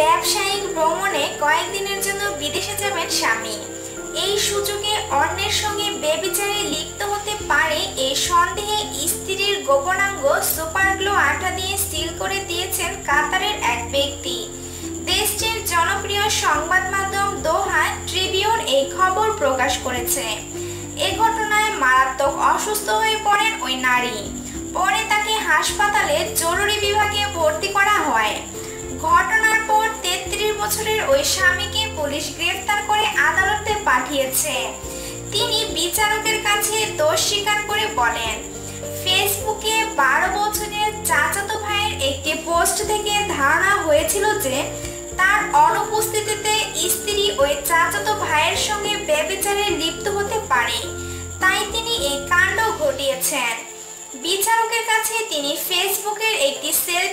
ব্যবসায়িক ভ্রমণে কয়েকদিনের জন্য বিদেশে যাবেন স্বামী। এই সুযোগে অন্যের সঙ্গে বেবিচারে লিপ্ত হতে পারে এই সন্দেহে স্ত্রীর গোপনাঙ্গ সুপারগ্লো আঠা দিয়ে সিল করে দিয়েছেন কাতারের এক ব্যক্তি। দেশটির জনপ্রিয় সংবাদ মাধ্যম দোহা ট্রিবিউন এই খবর প্রকাশ করেছে। এ ঘটনায় মারাত্মক অসুস্থ হয়ে পড়েন ওই নারী। পরে তাকে হাসপাতালে জরুরি বিভাগে ভর্তি করা হয়। বছরের ওই স্বামীকে পুলিশ গ্রেফতার করে আদালতে পাঠিয়েছে। তিনি বিচারকের কাছে দোষ স্বীকার করে বলেন, ফেসবুকে বারো বছরের চাচাতো ভাইয়ের একটি পোস্ট থেকে ধারণা হয়েছিল যে তার অনুপস্থিতিতে স্ত্রী ওই চাচাতো ভাইয়ের সঙ্গে ব্যবচারে লিপ্ত হতে পারে। তাই তিনি এই কাণ্ড ঘটিয়েছেন। বিচারকের কাছে তিনি ফেসবুকের একটি দেখিয়েছেন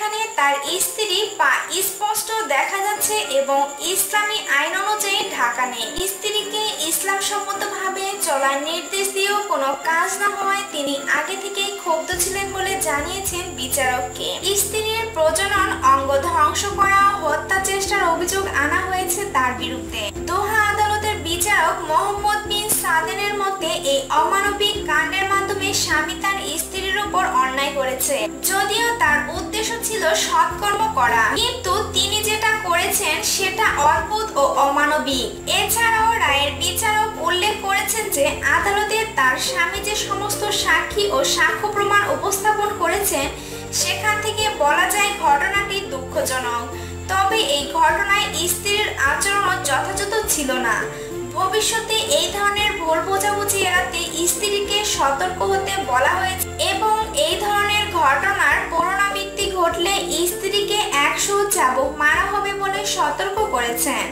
যেখানে তার স্ত্রী পা স্পষ্ট দেখা যাচ্ছে এবং ইসলামী আইন অনুযায়ী ঢাকা নেই। স্ত্রীকে ইসলাম সম্মতভাবে চলার নির্দেশ দিয়েও কোনো কাজ না হওয়ায় তিনি আগে থেকেই ক্ষুব্ধ ছিলেন বলে জানিয়েছেন বিচারককে। স্ত্রীর প্রজনন অঙ্গ ধ্বংস করা, হত্যা চেষ্টার অভিযোগ আনা হয়েছে তার বিরুদ্ধে। দোহা আদালতের বিচারক মোহাম্মদ বিন সাদেনের মতে, এই অমানবিক কাণ্ডের মাধ্যমে স্বামী তার স্ত্রীর উপর অন্যায় করেছে। যদিও তার উদ্দেশ্য ছিল সৎকর্ম করা, কিন্তু তিনি যেটা করেছেন সেটা অদ্ভুত ও অমানবিক। এছাড়াও রায়ের বিচারক উল্লেখ করেছেন যে আদালতে তার স্বামী যে সমস্ত সাক্ষী ও সাক্ষ্য প্রমাণ উপস্থাপন করেছেন, সেখান থেকে বলা যায় ঘটনাটি দুঃখজনক। তবে এই ঘটনায় স্ত্রীর আচরণ যথাযথ ছিল না। ভবিষ্যতে এই ধরনের ভুল বোঝাবুঝি এড়াতে স্ত্রীকে সতর্ক হতে বলা হয়েছে এবং এই ধরনের চাবুক মারা হবে বলে সতর্ক করেছেন।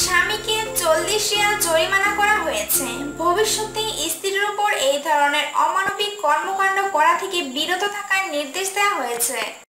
স্বামীকে চল্লিশ রিয়াল জরিমানা করা হয়েছে। ভবিষ্যতে স্ত্রীর উপর এই ধরনের অমানবিক কর্মকাণ্ড করা থেকে বিরত থাকার নির্দেশ দেওয়া হয়েছে।